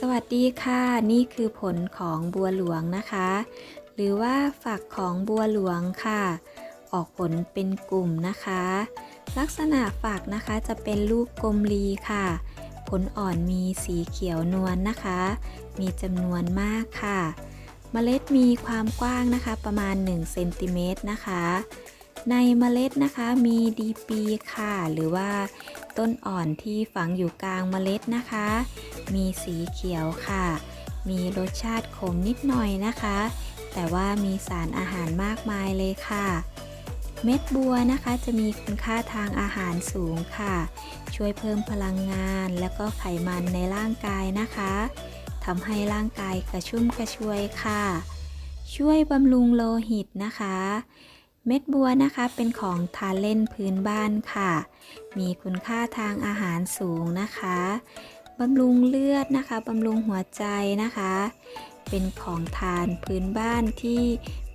สวัสดีค่ะ นี่คือผลของบัวหลวงนะคะ หรือว่าฝักของบัวหลวงค่ะ ออกผลเป็นกลุ่มนะคะ ลักษณะฝักนะคะจะเป็นลูกกลมรีค่ะ ผลอ่อนมีสีเขียวนวลนะคะ มีจำนวนมากค่ะ เมล็ดมีความกว้างนะคะประมาณ1เซนติเมตรนะคะ ในเมล็ดนะคะมีดีปีค่ะ หรือว่าต้นอ่อนที่ฝังอยู่กลางเมล็ดนะคะ มีสีเขียวค่ะ มีรสชาติขมนิดหน่อยนะคะ แต่ว่ามีสารอาหารมากมายเลยค่ะ เม็ดบัวนะคะจะมีคุณค่าทางอาหารสูงค่ะ ช่วยเพิ่มพลังงานแล้วก็ไขมันในร่างกายนะคะทำให้ร่างกายกระชุ่มกระชวยค่ะ ช่วยบำรุงโลหิตนะคะ เม็ดบัวนะคะเป็นของทานเล่นพื้นบ้านค่ะ มีคุณค่าทางอาหารสูงนะคะบำรุงเลือดนะคะบำรุงหัวใจนะคะ เป็นของทานพื้นบ้านที่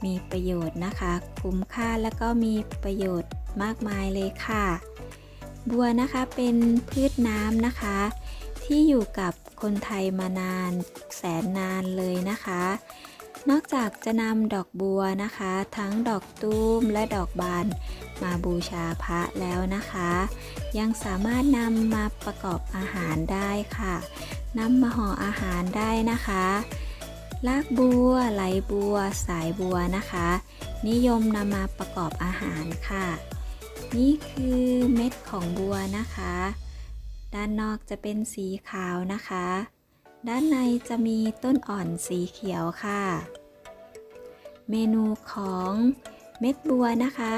มีประโยชน์นะคะ คุ้มค่าแล้วก็มีประโยชน์มากมายเลยค่ะ บัวนะคะเป็นพืชน้ำนะคะ ที่อยู่กับคนไทยมานานแสนนานเลยนะคะ นอกจากจะนำดอกบัวนะคะ ทั้งดอกตูมและดอกบาน มาบูชาพระแล้วนะคะ ยังสามารถนำมาประกอบอาหารได้ค่ะนำมาห่ออาหารได้นะคะลากบัวไหลบัว สายบัวนะคะ นิยมนำมาประกอบอาหารค่ะ นี่คือเม็ดของบัวนะคะ ด้านนอกจะเป็นสีขาวนะคะ ด้านในจะมีต้นอ่อนสีเขียวค่ะ เมนูของเม็ดบัวนะคะ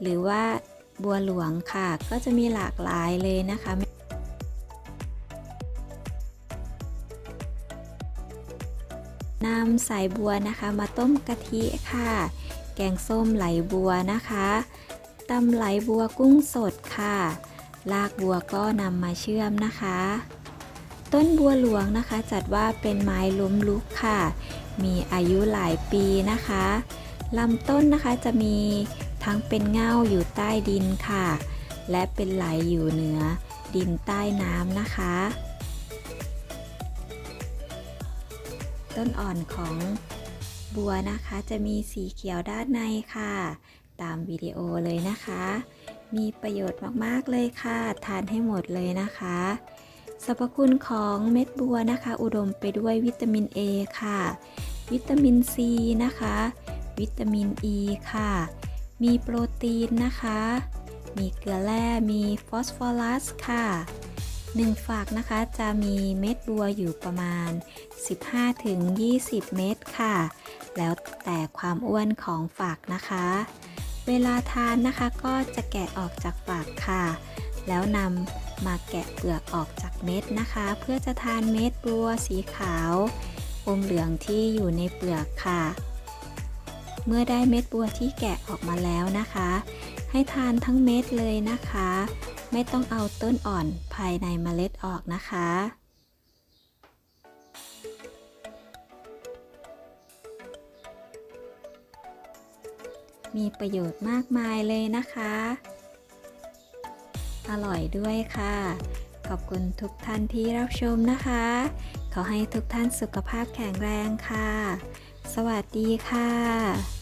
หรือว่าบัวหลวงค่ะ ก็จะมีหลากหลายเลยนะคะนำสายบัวนะคะมาต้มกะทิค่ะ แกงส้มไหลบัวนะคะตำไหลบัวกุ้งสดค่ะ ลากบัวก็นำมาเชื่อมนะคะ ต้นบัวหลวงนะคะจัดว่าเป็นไม้ล้มลุกค่ะ มีอายุหลายปีนะคะลำต้นนะคะจะมีทั้งเป็นเง่าอยู่ใต้ดินค่ะ และเป็นไหลอยู่เหนือดินใต้น้ำนะคะ ต้นอ่อนของบัวนะคะจะมีสีเขียวด้านในค่ะ ตามวิดีโอเลยนะคะ มีประโยชน์มาก ๆ เลยค่ะ ทานให้หมดเลยนะคะ สรรพคุณของเม็ดบัวนะคะ อุดมไปด้วยวิตามิน A ค่ะ วิตามิน C นะคะ วิตามิน E ค่ะ มีโปรตีนนะคะ มีเกลือแร่มีฟอสฟอรัสค่ะหนึ่งฝากนะคะจะมีเม็ดบัวอยู่ประมาณ 15-20 เม็ดค่ะ แล้วแต่ความอ้วนของฝากนะคะ เวลาทานนะคะก็จะแกะออกจากฝากค่ะ แล้วนำมาแกะเปลือกออกจากเม็ดนะคะ เพื่อจะทานเม็ดบัวสีขาวอมเหลืองที่อยู่ในเปลือกค่ะ เมื่อได้เม็ดบัวที่แกะออกมาแล้วนะคะ ให้ทานทั้งเม็ดเลยนะคะ ไม่ต้องเอาต้นอ่อนภายในเมล็ดออกนะคะมีประโยชน์มากมายเลยนะคะ อร่อยด้วยค่ะ ขอบคุณทุกท่านที่รับชมนะคะ ขอให้ทุกท่านสุขภาพแข็งแรงค่ะ สวัสดีค่ะ